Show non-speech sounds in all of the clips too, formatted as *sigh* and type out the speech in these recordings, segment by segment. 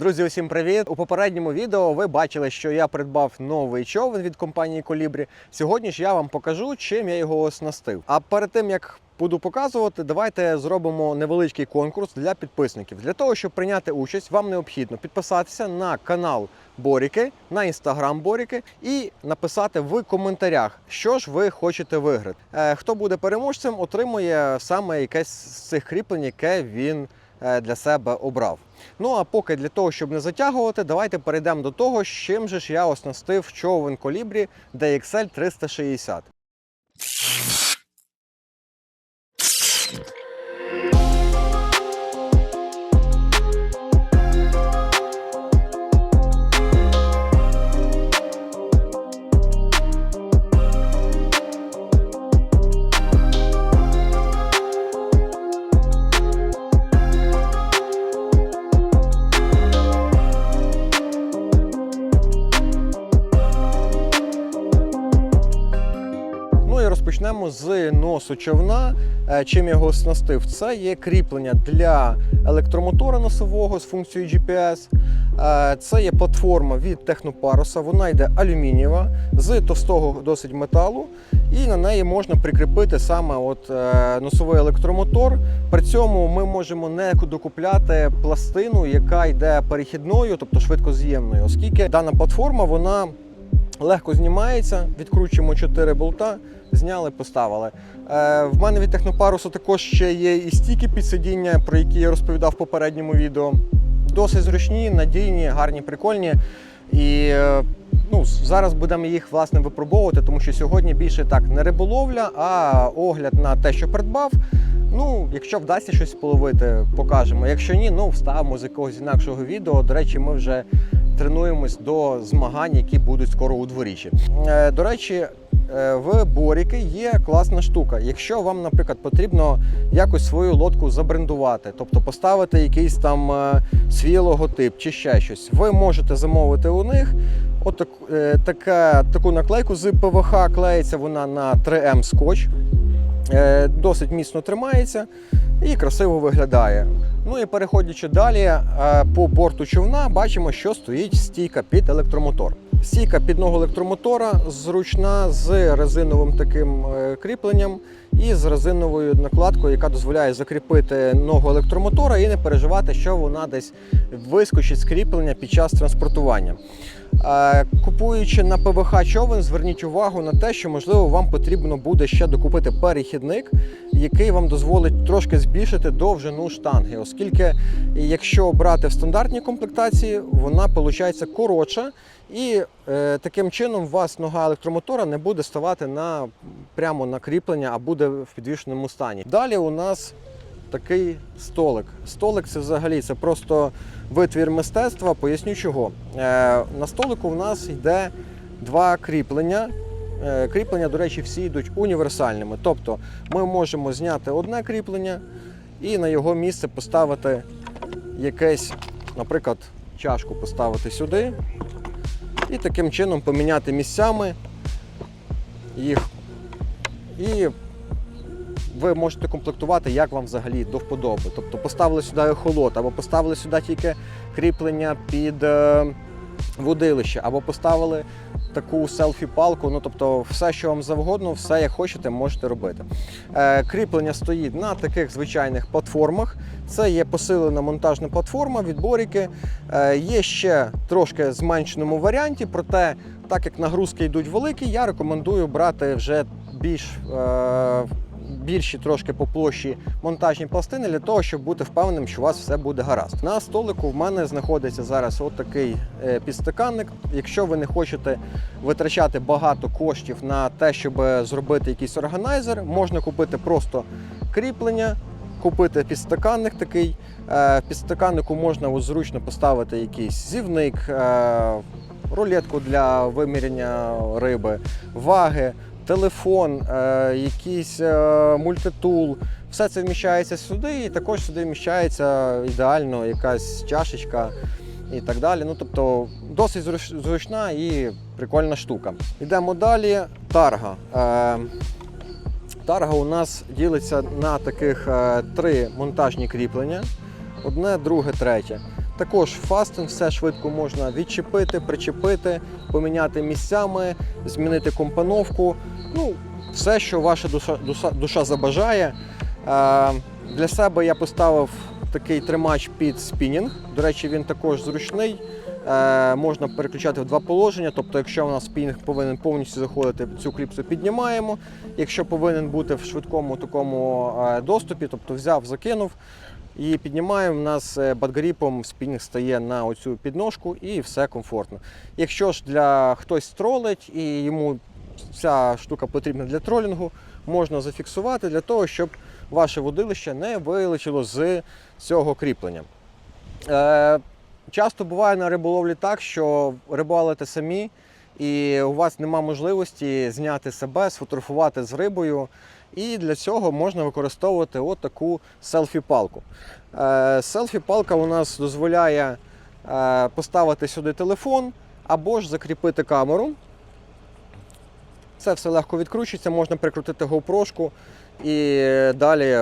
Друзі, усім привіт! У попередньому відео ви бачили, що я придбав новий човен від компанії Колібрі. Сьогодні ж я вам покажу, чим я його оснастив. А перед тим як буду показувати, давайте зробимо невеличкий конкурс для підписників. Для того, щоб прийняти участь, вам необхідно підписатися на канал Боріки, на інстаграм Боріки і написати в коментарях, що ж ви хочете виграти. Е, Хто буде переможцем, отримує саме якесь з цих кріплень, яке він для себе обрав. Ну а поки для того, щоб не затягувати, давайте перейдемо до того, з чим же ж я оснастив човен колібрі DXL 360. Носу човна. Е, Чим його оснастив? Це є кріплення для електромотора носового з функцією GPS. Е, Це є платформа від Технопаруса. Вона йде алюмінієва з товстого досить металу, і на неї можна прикріпити саме от е, носовий електромотор. При цьому ми можемо не докупляти пластину, яка йде перехідною, тобто швидкоз'ємною, оскільки дана платформа вона легко знімається, відкручуємо 4 болта, зняли, поставили. Е, в мене від технопарусу також ще є і стійки під сидіння, про які я розповідав в попередньому відео. Досить зручні, надійні, гарні, прикольні. І е, ну, зараз будемо їх власне випробовувати, тому що сьогодні більше так не риболовля, а огляд на те, що придбав. Ну, якщо вдасться щось половити, покажемо. Якщо ні, ну вставимо з якогось інакшого відео. До речі, ми вже тренуємось до змагань, які будуть скоро у дворічі. Е, До речі, е, в Боріки є класна штука. Якщо вам, наприклад, потрібно якось свою лодку забрендувати, тобто поставити якийсь там е, свій логотип чи ще щось, ви можете замовити у них. От так, така, таку наклейку з ПВХ клеїться вона на 3М скотч. Досить міцно тримається і красиво виглядає. Ну і переходячи далі е, по борту човна, бачимо, що стоїть стійка під електромотор. Стійка під ногу електромотора зручна з резиновим таким е, кріпленням і з резиновою накладкою, яка дозволяє закріпити ногу електромотора і не переживати, що вона десь вискочить з кріплення під час транспортування. Е, Купуючи на ПВХ човен, зверніть увагу на те, що можливо вам потрібно буде ще докупити перехідник, який вам дозволить трошки збільшити довжину штанги, оскільки якщо брати в стандартній комплектації, вона виходить коротша, і е, таким чином у вас нога електромотора не буде ставати на прямо на кріплення, а буде в підвішеному стані. Далі у нас такий столик. Столик це взагалі це просто витвір мистецтва. Поясню чого. Е, на столику в нас йде два кріплення. Е, кріплення, до речі, всі йдуть універсальними. Тобто ми можемо зняти одне кріплення і на його місце поставити якесь, наприклад, чашку поставити сюди. І таким чином поміняти місцями їх. І ви можете комплектувати, як вам взагалі до вподоби. Тобто поставили сюди ехолот, або поставили сюди тільки кріплення під е, водилище, або поставили таку селфі-палку. Ну тобто, все, що вам завгодно, все як хочете, можете робити. Е, кріплення стоїть на таких звичайних платформах. Це є посилена монтажна платформа від Боріки. Е, є ще трошки зменшеному варіанті, проте, так як нагрузки йдуть великі, я рекомендую брати вже більш. Е, більші трошки по площі монтажні пластини для того, щоб бути впевненим, що у вас все буде гаразд. На столику в мене знаходиться зараз отакий е, підстаканник. Якщо ви не хочете витрачати багато коштів на те, щоб зробити якийсь органайзер, можна купити просто кріплення. Купити підстаканник такий. Е, В підстаканнику можна зручно поставити якийсь зівник, е, рулетку для виміряння риби, ваги, телефон, е, якийсь е, мультитул. Все це вміщається сюди, і також сюди вміщається ідеально якась чашечка і так далі. Ну, тобто досить зручна і прикольна штука. Йдемо далі. Тарга. Е, Тарга у нас ділиться на таких три монтажні кріплення: одне, друге, третє. Також фастинг, все швидко можна відчепити, причепити, поміняти місцями, змінити компоновку. Ну, все, що ваша душа, душа, душа забажає. Е, для себе я поставив такий тримач під спінінг. До речі, він також зручний. Е, можна переключати в два положення. Тобто, якщо у нас спінінг повинен повністю заходити, цю кліпсу піднімаємо. Якщо повинен бути в швидкому такому е, доступі, тобто взяв, закинув і піднімаємо, у нас е, бадгріпом спінінг стає на оцю підножку і все комфортно. Якщо ж для хтось тролить і йому ця штука потрібна для тролінгу, можна зафіксувати для того, щоб ваше водилище не вилетіло з цього кріплення. Е, часто буває на риболовлі так, що рибалите самі, і у вас нема можливості зняти себе, сфотографувати з рибою. І для цього можна використовувати от таку селфі-палку. Е, селфі-палка у нас дозволяє е, поставити сюди телефон або ж закріпити камеру. Це все легко відкручується, можна прикрутити GoPro і далі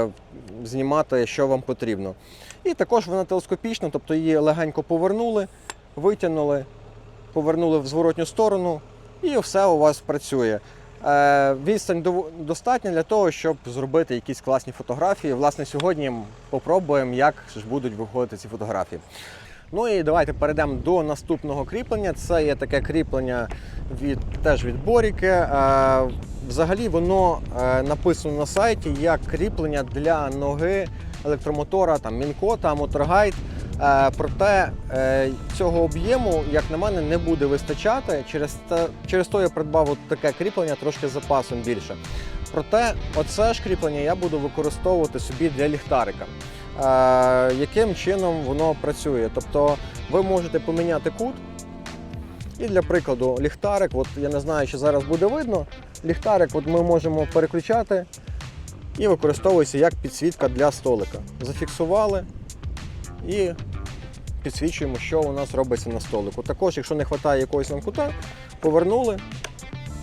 знімати, що вам потрібно. І також вона телескопічна, тобто її легенько повернули, витягнули, повернули в зворотню сторону, і все у вас працює. Е, Відстань достатня для того, щоб зробити якісь класні фотографії. Власне, сьогодні попробуємо, як ж будуть виходити ці фотографії. Ну і давайте перейдемо до наступного кріплення. Це є таке кріплення від теж від Боріки. Е, Взагалі воно е, написано на сайті як кріплення для ноги електромотора, там Мінкота, Моторгайд. Е, Проте е, цього об'єму, як на мене, не буде вистачати. Через те, через то я придбав от таке кріплення трошки з запасом більше. Проте, оце ж кріплення я буду використовувати собі для ліхтарика. Е, яким чином воно працює? Тобто ви можете поміняти кут. І для прикладу, ліхтарик, от я не знаю, чи зараз буде видно. Ліхтарик от ми можемо переключати і використовується як підсвітка для столика. Зафіксували і підсвічуємо, що у нас робиться на столику. Також, якщо не вистачає якогось нам кута, повернули.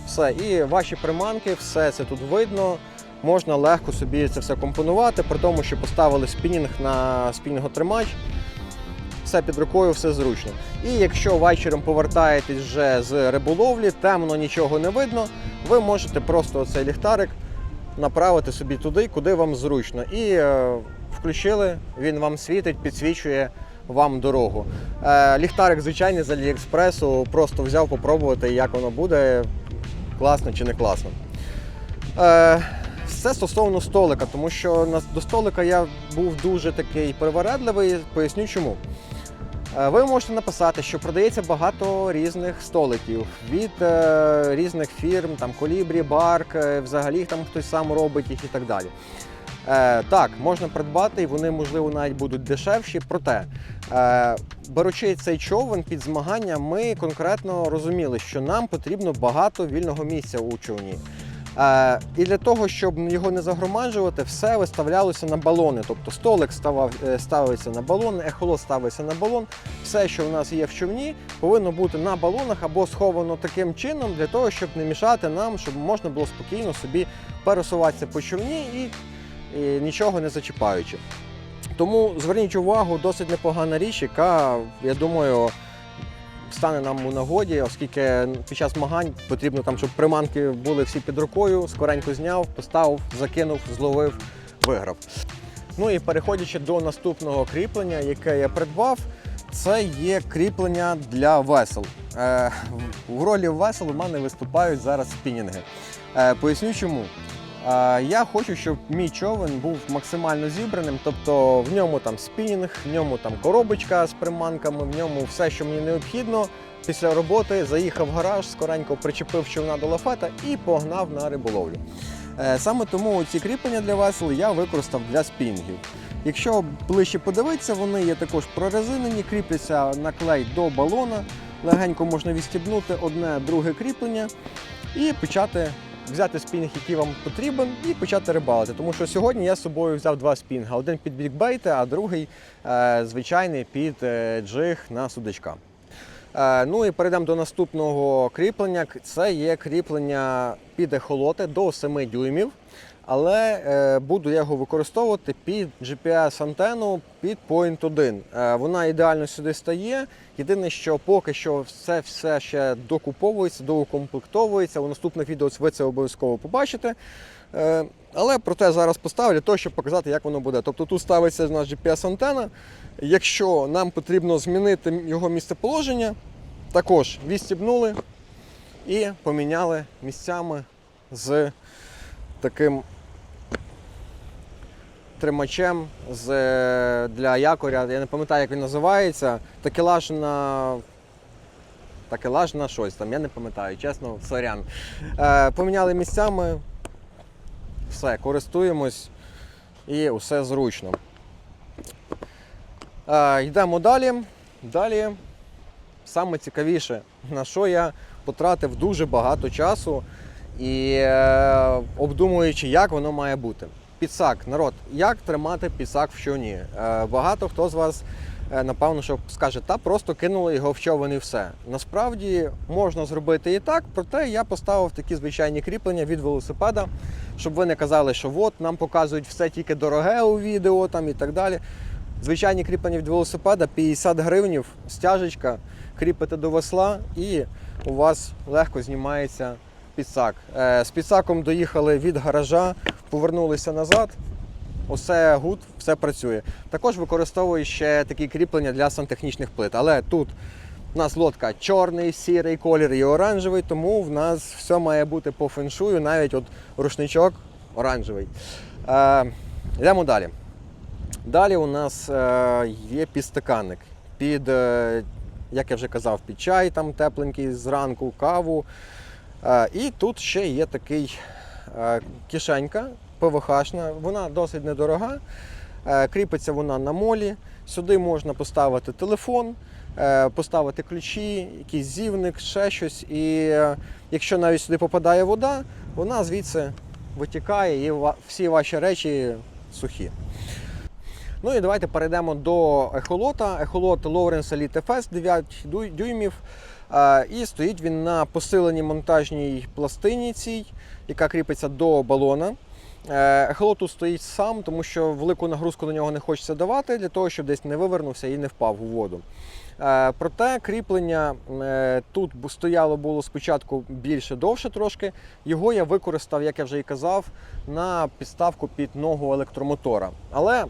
Все, і ваші приманки, все це тут видно. Можна легко собі це все компонувати, при тому, що поставили спінінг на спінінготримач. Все під рукою, все зручно. І якщо вечором повертаєтесь вже з риболовлі, темно нічого не видно, ви можете просто цей ліхтарик направити собі туди, куди вам зручно. І е, включили, він вам світить, підсвічує вам дорогу. Е, ліхтарик звичайний з Аліекспресу, просто взяв попробувати, як воно буде, класно чи не класно. Е, це стосовно столика, тому що до столика я був дуже такий привередливий, поясню чому. Е, Ви можете написати, що продається багато різних столиків від е, різних фірм, там Колібрі, Барк, взагалі там хтось сам робить їх і так далі. Е, так, можна придбати, і вони, можливо, навіть будуть дешевші. Проте, е, беручи цей човен під змагання, ми конкретно розуміли, що нам потрібно багато вільного місця у човні. Е, і для того, щоб його не загромаджувати, все виставлялося на балони. Тобто столик ставав, е, ставиться на балон, ехолот ставиться на балон. Все, що в нас є в човні, повинно бути на балонах або сховано таким чином, для того, щоб не мішати нам, щоб можна було спокійно собі пересуватися по човні і нічого не зачіпаючи. Тому зверніть увагу, досить непогана річ, яка, я думаю, стане нам у нагоді, оскільки під час змагань потрібно там, щоб приманки були всі під рукою, скоренько зняв, поставив, закинув, зловив, виграв. Ну і переходячи до наступного кріплення, яке я придбав, це є кріплення для весел. Е, в ролі весел у мене виступають зараз спінінги. Е, поясню чому. Я хочу, щоб мій човен був максимально зібраним, тобто в ньому там спінінг, в ньому там коробочка з приманками, в ньому все, що мені необхідно. Після роботи заїхав в гараж, скоренько причепив човна до лафета і погнав на риболовлю. Е, Саме тому ці кріплення для весел я використав для спінінгів. Якщо ближче подивитися, вони є також прорезинені, кріпляться на клей до балона. Легенько можна відстібнути одне, друге кріплення і почати взяти спінг, який вам потрібен, і почати рибалити. Тому що сьогодні я з собою взяв два спінга: один під бікбейти, а другий е, звичайний під е, джиг на судачка. Е, Ну і перейдемо до наступного кріплення. Це є кріплення під ехолоти до 7 дюймів. Але е, буду я його використовувати під GPS-антенну під Point 1. Е, вона ідеально сюди стає. Єдине, що поки що все, все ще докуповується, доукомплектовується. У наступних відео ви це обов'язково побачите. Е, але проте зараз поставлю для щоб показати, як воно буде. Тобто тут ставиться у нас GPS-антена. Якщо нам потрібно змінити його місцеположення, також відстібнули і поміняли місцями з таким тримачем з, е, для якоря. Я не пам'ятаю, як він називається. Такелаж на. Такелаж на щось там, я не пам'ятаю, чесно, сорян. Е, поміняли місцями, все, користуємось і все зручно. Е, йдемо далі. Далі саме цікавіше, на що я потратив дуже багато часу і е, обдумуючи, як воно має бути. Підсак, народ, як тримати підсак в човні? Е, багато хто з вас, е, напевно, що скаже, та просто кинули його в човен і все. Насправді можна зробити і так, проте я поставив такі звичайні кріплення від велосипеда, щоб ви не казали, що от нам показують все тільки дороге у відео там і так далі. Звичайні кріплення від велосипеда 50 гривнів, стяжечка, кріпите до весла і у вас легко знімається підсак. Е, З підсаком доїхали від гаража, повернулися назад. Усе гуд, все працює. Також використовую ще такі кріплення для сантехнічних плит. Але тут у нас лодка чорний, сірий колір і оранжевий, тому в нас все має бути по феншую, навіть от рушничок оранжевий. Е, йдемо далі. Далі у нас е, є підстаканник під, е, як я вже казав, під чай там тепленький зранку, каву. Е, і тут ще є такий кишенька ПВХ-шна, вона досить недорога. Е, кріпиться вона на молі. Сюди можна поставити телефон, е, поставити ключі, якийсь зівник, ще щось. І е, якщо навіть сюди попадає вода, вона звідси витікає і всі ваші речі сухі. Ну і давайте перейдемо до ехолота. Ехолот Lawrence Elite FS 9 дю- дюймів. І стоїть він на посиленій монтажній пластині цій, яка кріпиться до балона. Е, Ехолот тут стоїть сам, тому що велику нагрузку на нього не хочеться давати, для того, щоб десь не вивернувся і не впав у воду. Е, Проте кріплення е, тут стояло було спочатку більше довше трошки. Його я використав, як я вже і казав, на підставку під ногу електромотора. Але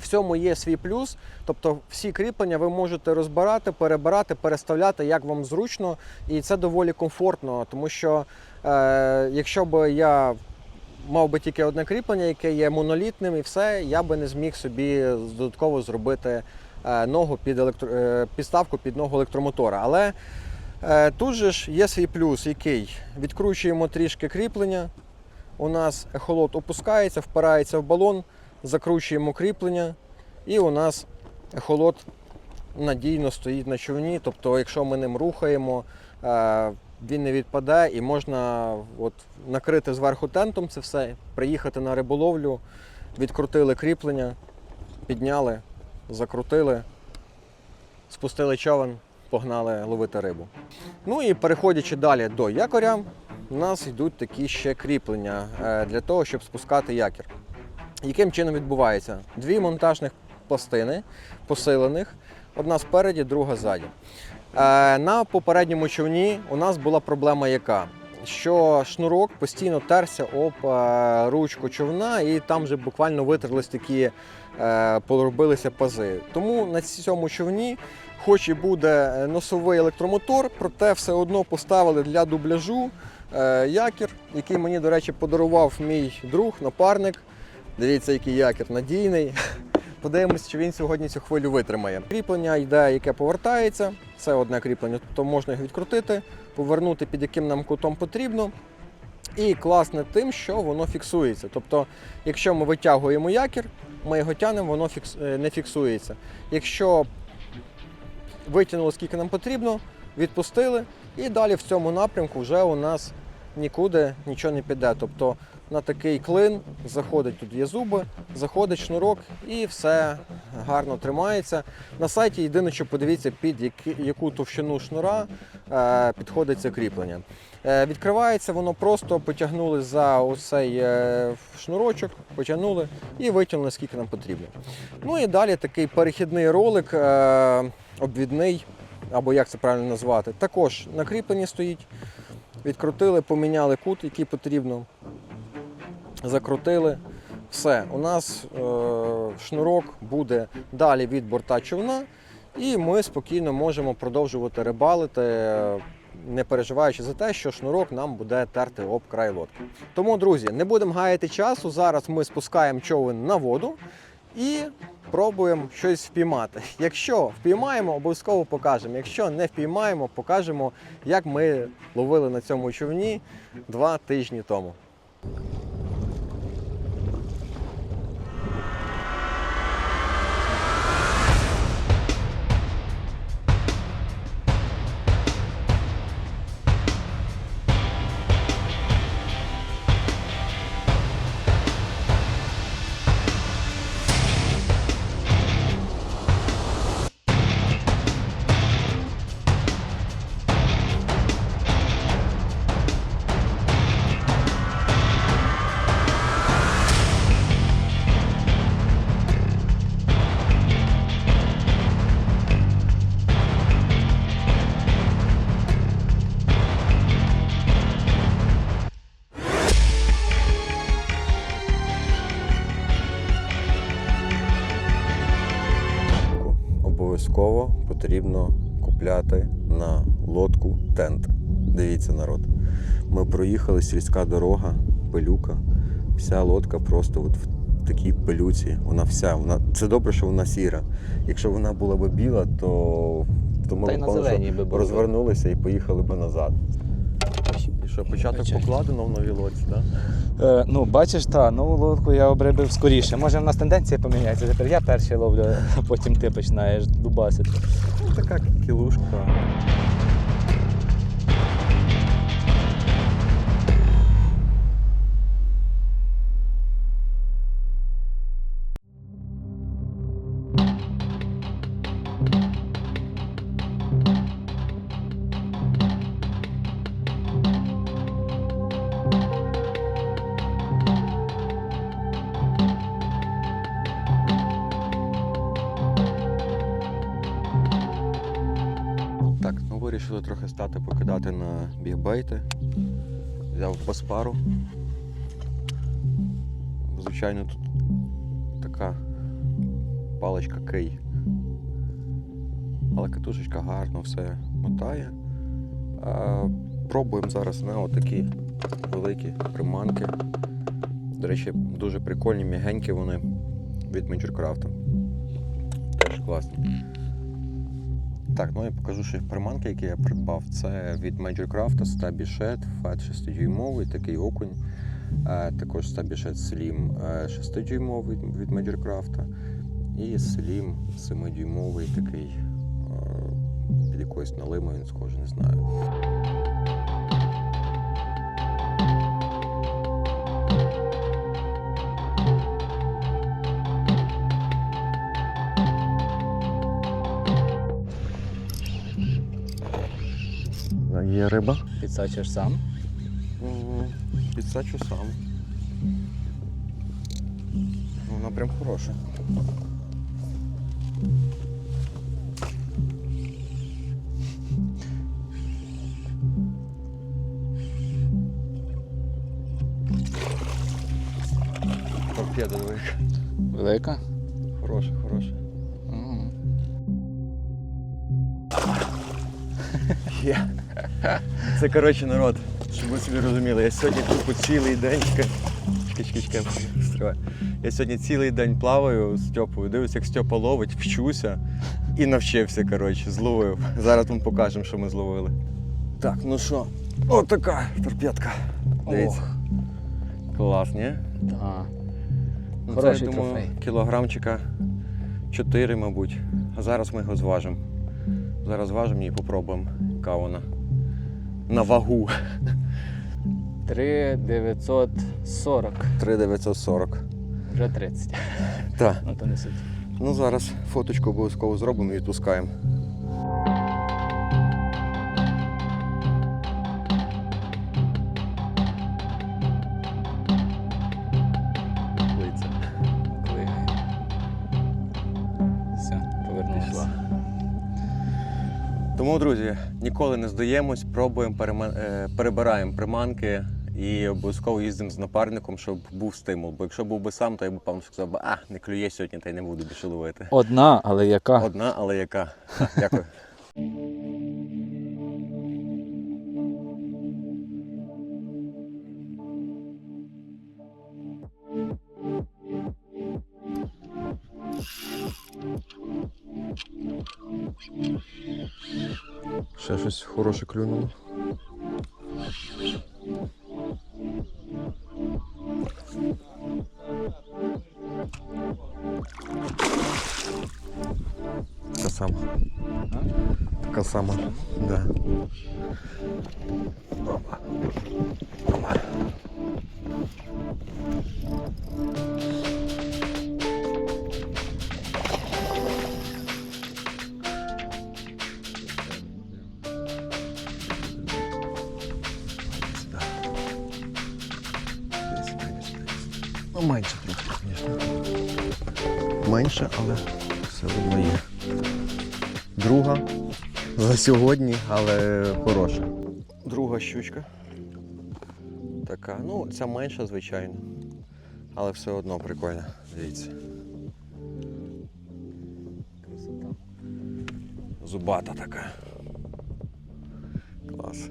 в цьому є свій плюс, тобто всі кріплення ви можете розбирати, перебирати, переставляти, як вам зручно, і це доволі комфортно, тому що е, якщо б я мав би тільки одне кріплення, яке є монолітним, і все, я би не зміг собі додатково зробити е, ногу під електро... е, підставку під ногу електромотора. Але е, тут же ж є свій плюс, який відкручуємо трішки кріплення. У нас ехолот опускається, впирається в балон, закручуємо кріплення, і у нас ехолот надійно стоїть на човні. Тобто, якщо ми ним рухаємо, е, він не відпаде і можна от, накрити зверху тентом це все, приїхати на риболовлю, відкрутили кріплення, підняли, закрутили, спустили човен, погнали ловити рибу. Ну і переходячи далі до якоря, у нас йдуть такі ще кріплення е, для того, щоб спускати якір. Яким чином відбувається? Дві монтажних пластини посилених, одна спереді, друга ззаді. Е, На попередньому човні у нас була проблема яка? Що шнурок постійно терся об е, ручку човна, і там вже буквально витерлись такі, е, поробилися пази. Тому на цьому човні, хоч і буде носовий електромотор, проте все одно поставили для дубляжу якір, який мені, до речі, подарував мій друг, напарник. Дивіться, який якір надійний. *laughs* Подивимось, чи він сьогодні цю хвилю витримає. Кріплення йде, яке повертається. Це одне кріплення, тобто можна його відкрутити, повернути під яким нам кутом потрібно. І класне тим, що воно фіксується. Тобто, якщо ми витягуємо якір, ми його тягнемо, воно фікс... е, не фіксується. Якщо витягнули скільки нам потрібно, відпустили, і далі в цьому напрямку вже у нас нікуди нічого не піде. Тобто на такий клин, заходить тут є зуби, заходить шнурок і все гарно тримається. На сайті єдине, що подивіться, під яку товщину шнура е, підходить це кріплення. Е, Відкривається воно просто потягнули за оцей е, шнурочок, потягнули і витягнули скільки нам потрібно. Ну і далі такий перехідний ролик, обвідний, або як це правильно назвати, також на кріпленні стоїть. Відкрутили, поміняли кут, який потрібно, закрутили. Все, у нас е, шнурок буде далі від борта човна, і ми спокійно можемо продовжувати рибалити, е, не переживаючи за те, що шнурок нам буде терти об край лодки. Тому, друзі, не будемо гаяти часу. Зараз ми спускаємо човен на воду і пробуємо щось впіймати. Якщо впіймаємо, обов'язково покажемо. Якщо не впіймаємо, покажемо, як ми ловили на цьому човні два тижні тому. Обов'язково потрібно купляти на лодку тент. Дивіться, народ. Ми проїхали сільська дорога, пилюка. Вся лодка просто от в такій пилюці. Вона вся. Вона... Це добре, що вона сіра. Якщо вона була б біла, то, то ми б, розвернулися і поїхали б назад. Що, початок Бачай. покладено в новій лодці, так? Е, ну, бачиш, та, нову лодку я обребив скоріше. Може, в нас тенденція поміняється. Тепер я перший ловлю, а потім ти починаєш дубасити. Ну, така кілушка. На. Взяв паспару. Звичайно, тут така паличка кий. Але катушечка гарно все мотає. А, пробуємо зараз на отакі великі приманки. До речі, дуже прикольні, м'ягенькі вони від Majorcraft. Теж класні. Так, ну я покажу ще приманки, які я придбав. Це від Major Craft Shed, FAT 6-дюймовий, такий окунь. Е, також Stabby Shed Slim е, 6-дюймовий від Majorcraft. І Slim 7-дюймовий такий е, під якоюсь налимою, він схожий, не знаю. Є риба. Підсачиш сам. Підсачу сам. Ну, Вона прям хороша. Торпеда велика. Велика. Хороша, хороша. Є. Це коротше народ, щоб ви собі розуміли. Я сьогодні тупо цілий день. Чекай, стривай. Я сьогодні цілий день плаваю з Стьопою, дивлюся, як Стьопа ловить, вчуся і навчився, коротше, зловив. Зараз вам покажемо, що ми зловили. Так, ну що, отака торпедка. Дивіться. Ох, Клас, ні? та. Ну, Хороший це, я думаю, трофей. кілограмчика 4, мабуть. А зараз ми його зважимо. Зараз зважимо і попробуємо, яка вона на вагу. 3940. 3940. Вже 30. Так. Ну то не суть. Ну зараз фоточку обов'язково зробимо і відпускаємо. Все, повернулася. Тому, друзі, ніколи не здаємось, пробуємо, е, перебираємо приманки і обов'язково їздимо з напарником, щоб був стимул. Бо якщо був би сам, то я б певно сказав, би, а не клює сьогодні, та й не буду більше ловити. Одна, але яка? Одна, але яка. Так, Дякую. *laughs* щось хороше клюнуло. Така сама. Така сама. Да. Опа. Опа. Сьогодні, але хороша. Друга щучка. Така, ну, ця менша, звичайно. Але все одно прикольна. Дивіться. Красота. Зубата така. Клас.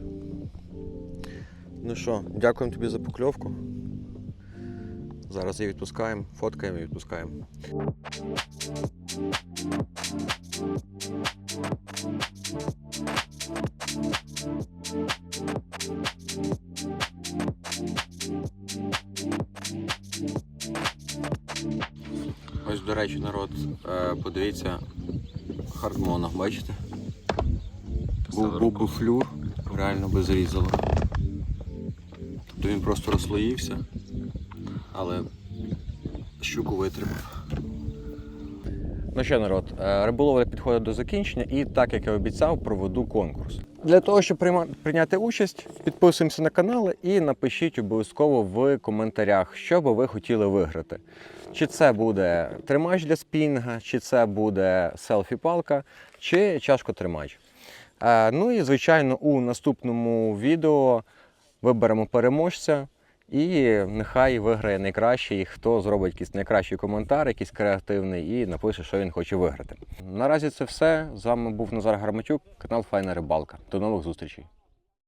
Ну що, дякуємо тобі за покльовку. Зараз її відпускаємо, фоткаємо і відпускаємо. Хардмона, бачите? Був, був би флюр, реально би зрізало. Тобто він просто розслоївся, але щуку витримав. Ну що, народ, е, риболовля підходить до закінчення і так як я обіцяв, проведу конкурс. Для того, щоб прийняти участь, підписуємося на канал і напишіть обов'язково в коментарях, що би ви хотіли виграти. Чи це буде тримач для спінга, чи це буде селфі-палка, чи чашко-тримач. Е, Ну і звичайно, у наступному відео виберемо переможця. І нехай виграє найкращий, хто зробить якийсь найкращий коментар, якийсь креативний, і напише, що він хоче виграти. Наразі це все. З вами був Назар Гарматюк, канал Файна Рибалка. До нових зустрічей.